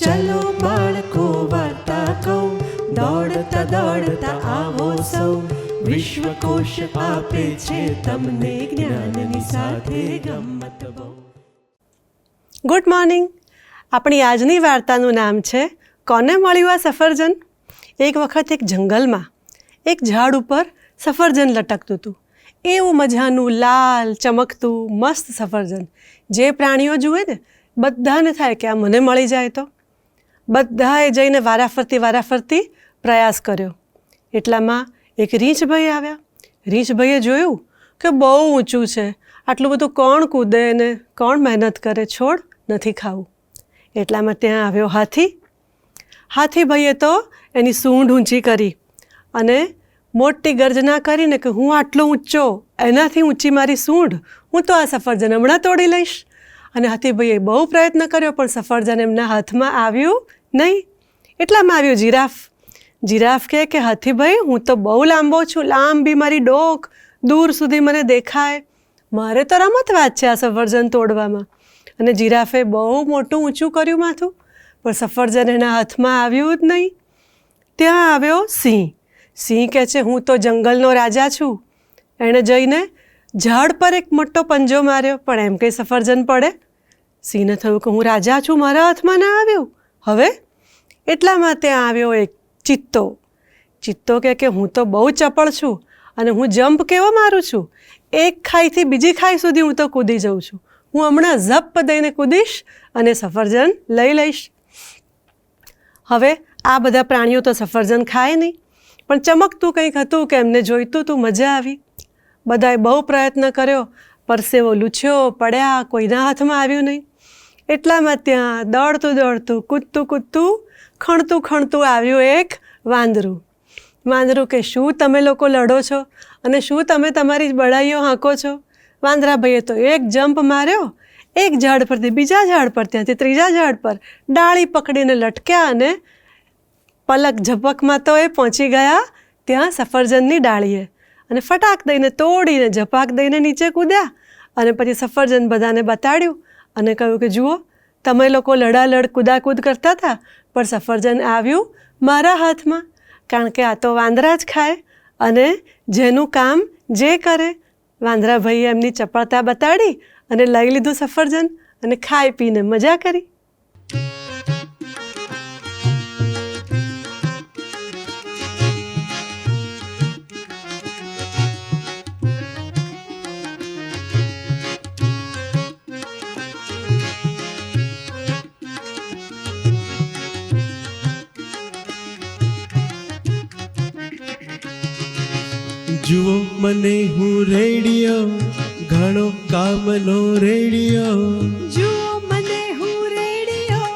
ચલો બાળકો વાર્તા કહું. દોડતા દોડતા આવો સૌ. વિશ્વકોશ આપે છે તમને જ્ઞાનની સાથે ગમત ગુડ મોર્નિંગ આપણી આજની વાર્તાનું નામ છે, કોને મળ્યું આ સફરજન? એક વખત એક જંગલમાં એક ઝાડ ઉપર સફરજન લટકતું હતું. એવું મજાનું, લાલ, ચમકતું, મસ્ત સફરજન. જે પ્રાણીઓ જુએ ને, બધાને થાય કે આ મને મળી જાય તો. બધાએ જઈને વારાફરતી વારાફરતી પ્રયાસ કર્યો. એટલામાં એક રીંછભાઈ આવ્યા. રીંછભાઈએ જોયું કે બહુ ઊંચું છે. આટલું બધું કોણ કૂદે ને કોણ મહેનત કરે છોડ નથી ખાવું. એટલામાં ત્યાં આવ્યો હાથી. હાથીભાઈએ તો એની સૂંઢ ઊંચી કરી અને મોટી ગર્જના કરીને કે હું આટલો ઊંચો, એનાથી ઊંચી મારી સૂંઢ, હું તો આ સફરજન હમણાં તોડી લઈશ. અને હાથીભાઈએ બહુ પ્રયત્ન કર્યો, પણ સફરજન એમના હાથમાં આવ્યું નહીં? એટલામાં આવ્યો જીરાફ. જીરાફ કહે કે હાથીભાઈ હું તો બહુ લાંબો છું. લાંબી મારી ડોક. દૂર સુધી મને દેખાય. મારે તો રમત વાત છે આ સફરજન તોડવામાં. અને જીરાફે બહુ મોટું ઊંચું કર્યું માથું, પણ સફરજન એના હાથમાં આવ્યું જ નહીં. ત્યાં આવ્યો સિંહ. સિંહ કહે છે, હું તો જંગલનો રાજા છું. એણે જઈને ઝાડ પર એક મોટો પંજો માર્યો, પણ એમ કંઈ સફરજન પડે? સિંહને થયું કે, હું રાજા છું. મારા હાથમાં ના આવ્યું. હવે એટલામાં ત્યાં આવ્યો એક ચિત્તો. ચિત્તો કહે કે હું તો બહુ ચપળ છું અને હું જમ્પ કેવો મારું છું? એક ખાઈથી બીજી ખાઈ સુધી હું તો કૂદી જાઉં છું. હું હમણાં ઝપ દઈને કૂદીશ અને સફરજન લઈ લઈશ. હવે આ બધા પ્રાણીઓ તો સફરજન ખાય નહીં. પણ ચમકતું કંઈક હતું કે એમને જોઈતું તું મજા આવી. બધાએ બહુ પ્રયત્ન કર્યો. પરસેવો લૂછ્યો, પડ્યા, કોઈના હાથમાં આવ્યું નહીં. એટલામાં ત્યાં દોડતું દોડતું, કૂદતું કૂદતું, ખણતું ખણતું આવ્યું એક વાંદરું. વાંદરું કે, શું તમે લોકો લડો છો? અને શું તમે તમારી બળાઈઓ હાંકો છો? વાંદરાભાઈએ તો એક જમ્પ માર્યો, એક ઝાડ પરથી બીજા ઝાડ પર, ત્યાંથી ત્રીજા ઝાડ પર, ડાળી પકડીને લટક્યા અને પલક ઝપકમાં તો એ પહોંચી ગયા ત્યાં સફરજનની ડાળીએ. અને ફટાક દઈને તોડીને, ઝપાક દઈને નીચે કૂદ્યા અને પછી સફરજન બધાને બતાડ્યું અને કહ્યું કે, જુઓ, તમે લોકો લડાલડ કુદાકૂદ કરતા હતા, પણ સફરજન આવ્યું મારા હાથમાં. કારણ કે આ તો વાંદરા જ ખાય અને જેનું કામ જે કરે. વાંદરાભાઈએ એમની ચપળતા બતાડી અને લઈ લીધું સફરજન અને ખાઈ પીને મજા કરી. જુઓ મને હું રેડિયો ઘણો કામનો રેડિયો. જુઓ મને હું રેડિયો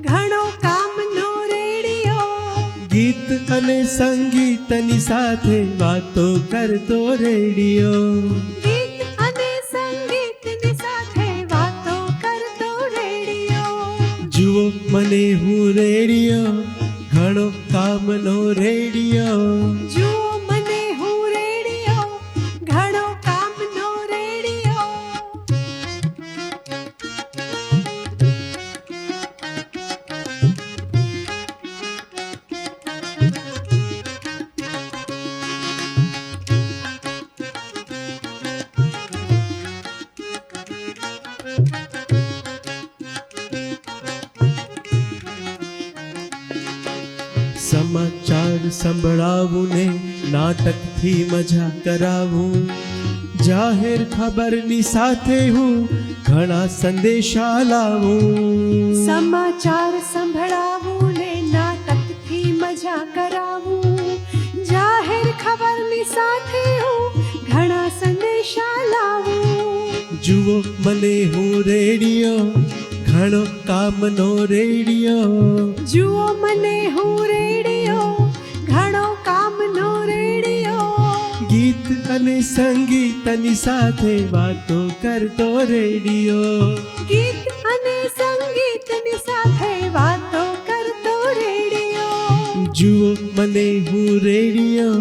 ઘણો કામનો રેડિયો. ગીત અને સંગીતની સાથે વાતો કરતો રેડિયો. ગીત અને સંગીતની સાથે વાતો કરતો રેડિયો. જુઓ મને હું રેડિયો ઘણો કામનો રેડિયો. જુઓ સમાચાર સંભળાવું ને નાટકથી મજા કરાવું જાહેર ખબરની સાથે હું ઘણા સંદેશા લાવું સમાચાર સંભળાવું ને નાટકથી મજા કરાવું જાહેર ખબરની સાથે હું ઘણા સંદેશા લાવું જુઓ મને હું રેડિયો ઘણો કામનો રેડિયો. જુઓ મને હું રેડિયો ઘણો કામનો રેડિયો. ગીત અને સંગીતની સાથે વાતો કરતો રેડિયો. ગીત અને સંગીતની સાથે વાતો કરતો રેડિયો. જુઓ મને હું રેડિયો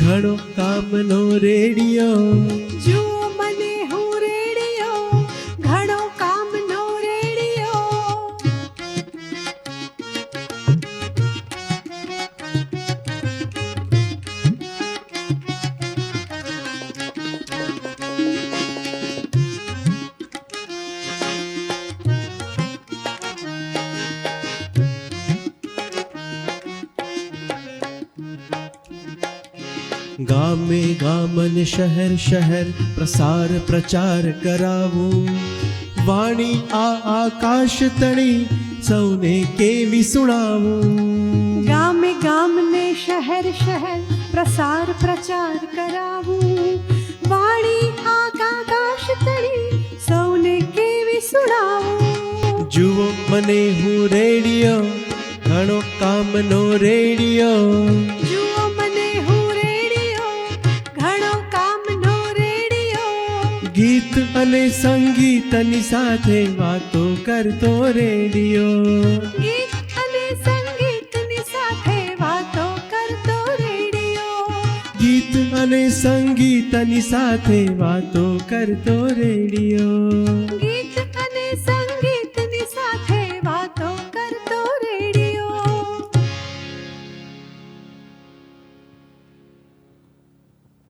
ઘણો કામનો રેડિયો. જુઓ ગામે ગામન શહેર શહેર પ્રસાર પ્રચાર કરાવું. વાણી આ આકાશ તણી સૌને કેવી સુણાવું. ગામે ગામને શહેર શહેર પ્રસાર પ્રચાર કરાવું. વાણી આકાશ તણી સૌને કેવી સુણાવું. જુઓ મને હું રેડિયો ઘણો કામનો રેડિયો. અને સંગીતની સાથે વાતો કરતો રેડિયો. ગીત અને સંગીતની સાથે વાતો કરતો રેડિયો. ગીત અને સંગીતની સાથે વાતો કરતો રેડિયો.